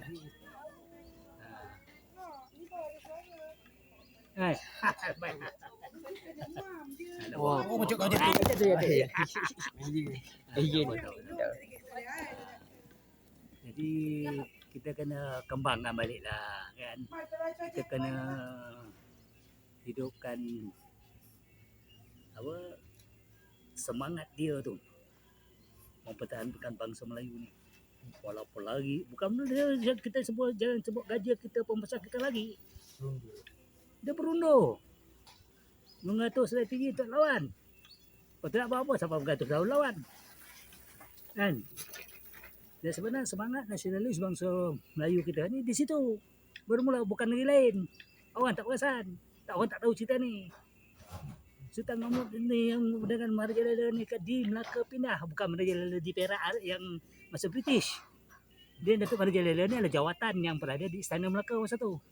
Jadi. Hai. Macam kau Ah, jatuh. jatuh, jatuh. Ya. Iya, betul, betul. Jadi kita kena kembangkan balik lah kan. Kita kena hidupkan apa semangat dia tu mempertahankan bangsa Melayu ni. Walaupun lagi bukan dia kita sebut jangan sebut gajah kita pembesar kita lagi. Dia berundur. Mengatur strategi untuk lawan. Kau tak apa-apa siapa mengatur lawan lawan. Kan? Dan sebenarnya semangat nasionalis bangsa Melayu kita ni di situ. Bermula bukan negeri lain. Orang tak perasan. Orang tak tahu cerita ni. Sultan Mahmud ni yang dengan Maharaja Lala ni kat di Melaka pindah. Bukan Maharaja Lala di Perak yang masa British. Dia Datuk Maharaja Lala ni adalah jawatan yang berada di Istana Melaka masa tu.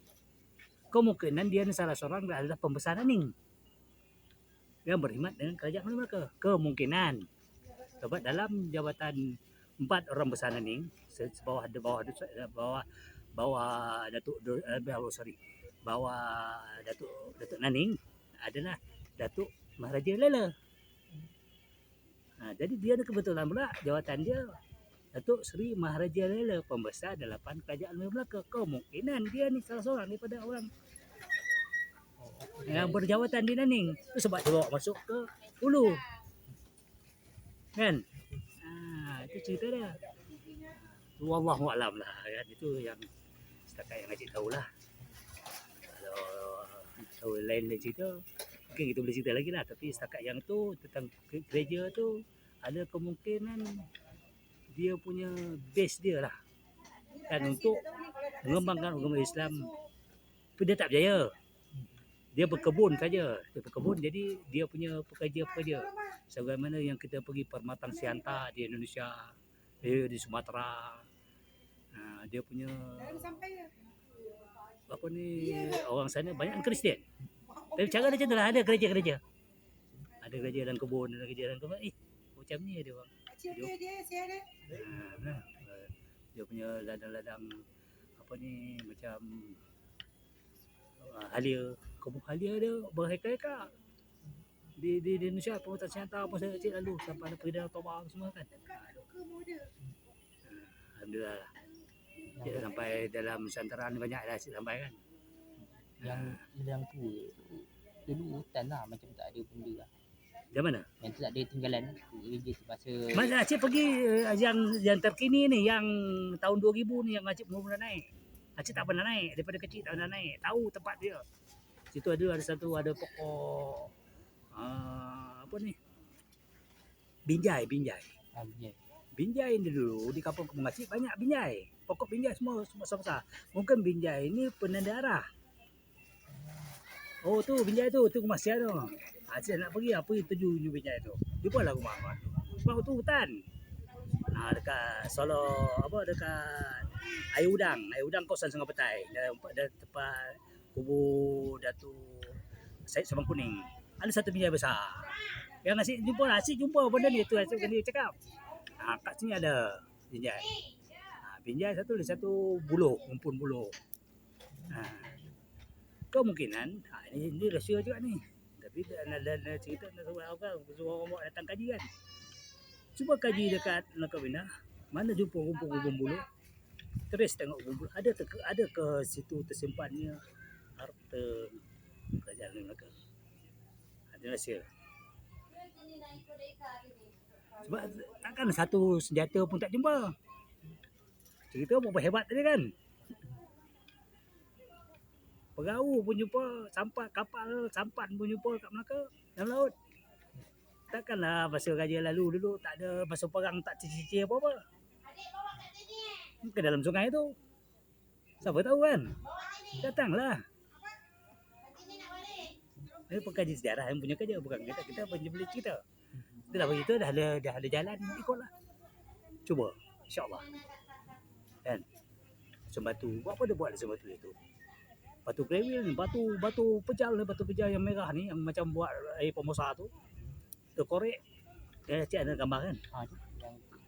Kemungkinan dia ni salah seorang adalah pembesar Naning. Yang berkhidmat dengan kerajaan Melaka. Kemungkinan. Sebab dalam jabatan empat orang besar Naning, se- bawah ada bawah bawah bawah Datuk Do- eh, bawah sorry. Bawah Datuk Datuk Naning adalah Datuk Maharaja Lela. Ha, jadi dia ada kebetulan pula jawatan dia Datuk Seri Maharaja Lela pembesar delapan kerajaan Melaka. Kemungkinan dia ni salah seorang daripada orang yang berjawatan di Naning. Itu sebab dia bawa masuk ke Hulu. Kan? Ha, itu cerita dia. Wallahu alam lah kan. Itu yang setakat yang Haji tahulah. Kalau tahu lain lain cerita mungkin kita boleh cerita lagi lah. Tapi setakat yang tu tentang gereja tu ada kemungkinan dia punya base dia lah. Kan untuk mengembangkan agama Islam tapi dia tak berjaya dia berkebun saja. Dia berkebun jadi dia punya pekerja-pekerja sebagaimana yang kita pergi permatang sianta di Indonesia dia di Sumatera. Dia punya apa ni orang sana banyak Kristian tapi cara dia macam tu lah. Ada gereja-gereja ada gereja dalam kebun ada gereja dalam kebun. Eh macam ni ada orang. Ha, nah, eh, dia punya ladang-ladang apa ni macam uh, halia. Kebun halia dia berhektar-hektar di, di, di Indonesia pemerintah sianta apa saya kecil lalu. Sampai ada pergi dalam Tobang semua kan. Ha, Alhamdulillah lah. Kita sampai dalam Nusantara ni banyak dah sampai kan Yang yang tu dulu hutan lah macam tak ada benda lah. Di mana? Yang tu tak ada tinggalan gereja semasa Masa Acik pergi eh, yang yang terkini ni yang tahun 2000 ni yang Acik mula-mula naik. Acik tak pernah naik daripada kecil tak pernah naik. Tahu tempat dia. Situ ada ada satu ada pokok uh, apa ni? Binjai, binjai. ah, ya. Binjai ni dulu di kampung Acik banyak binjai. Pokok binjai semua semua besar. Mungkin binjai ni penanda arah. Oh tu binjai tu, tu rumah Sia tu. Acik nak pergi apa tuju tuju binjai tu. Jumpalah rumah rumah tu. Sebab tu hutan. Ha, dekat Solo apa dekat air udang, air udang kawasan Sungai Petai. Dalam dalam tempat kubur Datuk Said Sabang Kuning. Ada satu binjai besar. Yang nasi jumpa lah, asyik jumpa benda ni tu asyik kena cakap. Ha, kat sini ada binjai. Ha, binjai satu satu buluh, rumpun buluh. Ha. Kemungkinan, ha, ini, ini rahsia juga ni. Tapi nak ada cerita nak suruh orang, suruh orang datang kaji kan. Cuba kaji dekat Melaka mana jumpa rumpun-rumpun buluh. Terus tengok buluh. Ada, ke, ada ke situ tersimpannya harta kerajaan Melaka. Ada rahsia. Sebab takkan satu senjata pun tak jumpa. Cerita berapa hebat tadi kan? Perahu pun jumpa, sampan kapal, sampan pun jumpa kat Melaka dalam laut. Takkanlah masa raja lalu dulu tak ada masa perang tak cicir apa-apa. Ke dalam sungai tu. Siapa tahu kan? Datanglah. Ini pengkaji sejarah yang punya kerja bukan kita kita punya beli cerita. Itulah begitu dah ada dah ada jalan ikutlah. Cuba insya-Allah. Kan? Sembatu. Buat apa dia buat sembatu itu? Batu gravel ni, batu batu pejal ni, batu pejal yang merah ni yang macam buat air pemosa tu. Dia korek. Eh, cik ada gambar kan? Ha,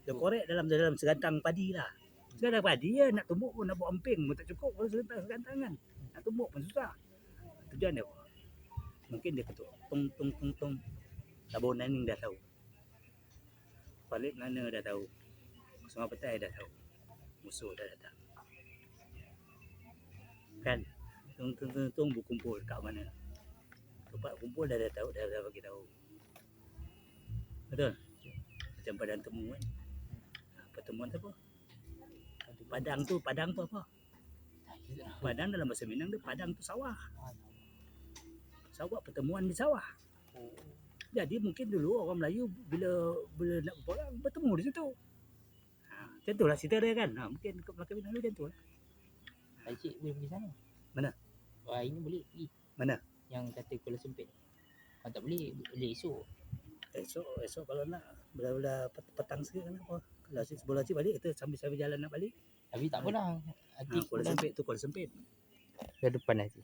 Dia korek dalam dalam segantang padi lah. Dah padi ya, nak tumbuk pun nak buat emping pun tak cukup kalau serentak sekat tangan. Nak tumbuk pun susah. Tujuan dia? Mungkin dia ketuk tung tung tung tung. Tabunan ni dah tahu. Balik mana dah tahu. Semua petai dah tahu. Musuh dah datang. Kan? Tung tung tung tung berkumpul kat mana. Tempat kumpul dah dah tahu dah dah bagi tahu. Betul? Macam padang temu kan. Ha, Pertemuan tu apa? Padang tu, padang tu apa? Padang dalam bahasa Minang dia padang tu sawah. Sawah pertemuan di sawah. Jadi mungkin dulu orang Melayu bila bila nak berperang bertemu di situ. Ha, macam tu lah cerita dia kan. Ha, mungkin kat Melaka Minang dulu macam tu lah. Pakcik boleh pergi sana. Mana? Wah, ini boleh pergi. Mana? Yang kata Kuala Sempit. Kalau tak boleh, boleh esok. Esok esok kalau nak bila-bila pet- petang sikit kan apa. Kalau si sebelah si balik kita sambil-sambil jalan nak balik. Tapi tak apalah. Ha, Kuala Sempit tu Kuala Sempit. ke depan nanti.